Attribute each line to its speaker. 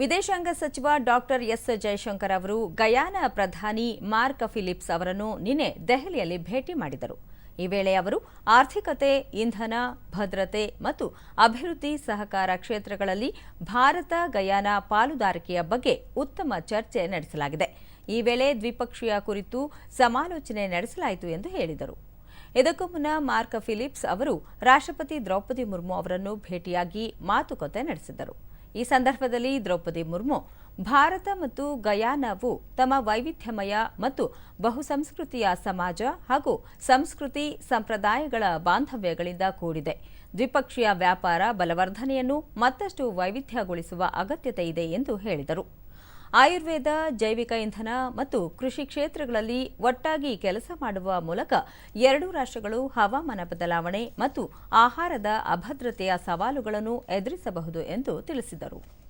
Speaker 1: ವಿದೇಶಾಂಗ ಸಚಿವ doctor S Jaishankar ಅವರು ಗಯಾನ ಪ್ರಧಾನಿ ಮಾರ್ಕ್ ಫಿಲಿಪ್ಸ್ ಅವರನ್ನು ನಿನ್ನೆ ದೆಹಲಿಯಲ್ಲಿ ಭೇಟಿ ಮಾಡಿದರು. ಈ ವೇಳೆ ಅವರು ಆರ್ಥಿಕತೆ, ಇಂಧನ, ಭದ್ರತೆ ಮತ್ತು ಅಭಿವೃದ್ಧಿ ಸಹಕಾರ ಕ್ಷೇತ್ರಗಳಲ್ಲಿ ಭಾರತ ಗಯಾನ ಪಾಲುದಾರಿಕೆಯ ಬಗ್ಗೆ ಉತ್ತಮ ಚರ್ಚೆ ನಡೆಸಲಾಗಿದೆ. ಈ ವೇಳೆ ದ್ವಿಪಕ್ಷೀಯ ಕುರಿತು ಸಮಾಲೋಚನೆ ನಡೆಸಲಾಯಿತು ಎಂದು ಹೇಳಿದರು. ಇದಕ್ಕೂ ಮುನ್ನ ಮಾರ್ಕ್ ಫಿಲಿಪ್ಸ್ ಅವರು ರಾಷ್ಟ್ರಪತಿ ದ್ರೌಪದಿ ಮುರ್ಮು ಅವರನ್ನು ಭೇಟಿಯಾಗಿ ಮಾತುಕತೆ ನಡೆಸಿದರು. ಈ ಸಂದರ್ಭದಲ್ಲಿ ದ್ರೌಪದಿ ಮುರ್ಮು, ಭಾರತ ಮತ್ತು ಗಯಾನವು ತಮ್ಮ ವೈವಿಧ್ಯಮಯ ಮತ್ತು ಬಹುಸಂಸ್ಕೃತಿಯ ಸಮಾಜ ಹಾಗೂ ಸಂಸ್ಕೃತಿ ಸಂಪ್ರದಾಯಗಳ ಬಾಂಧವ್ಯಗಳಿಂದ ಕೂಡಿದೆ. ದ್ವಿಪಕ್ಷೀಯ ವ್ಯಾಪಾರ, ಬಲವರ್ಧನೆಯನ್ನು ಮತ್ತಷ್ಟು ವೈವಿಧ್ಯಗೊಳಿಸುವ ಅಗತ್ಯತೆ ಇದೆ ಎಂದು ಹೇಳಿದರು. ಆಯುರ್ವೇದ, ಜೈವಿಕ ಇಂಧನ ಮತ್ತು ಕೃಷಿ ಕ್ಷೇತ್ರಗಳಲ್ಲಿ ಒಟ್ಟಾಗಿ ಕೆಲಸ ಮಾಡುವ ಮೂಲಕ ಎರಡೂ ರಾಷ್ಟ್ರಗಳು ಹವಾಮಾನ ಬದಲಾವಣೆ ಮತ್ತು ಆಹಾರದ ಅಭದ್ರತೆಯ ಸವಾಲುಗಳನ್ನು ಎದುರಿಸಬಹುದು ಎಂದು ತಿಳಿಸಿದರು.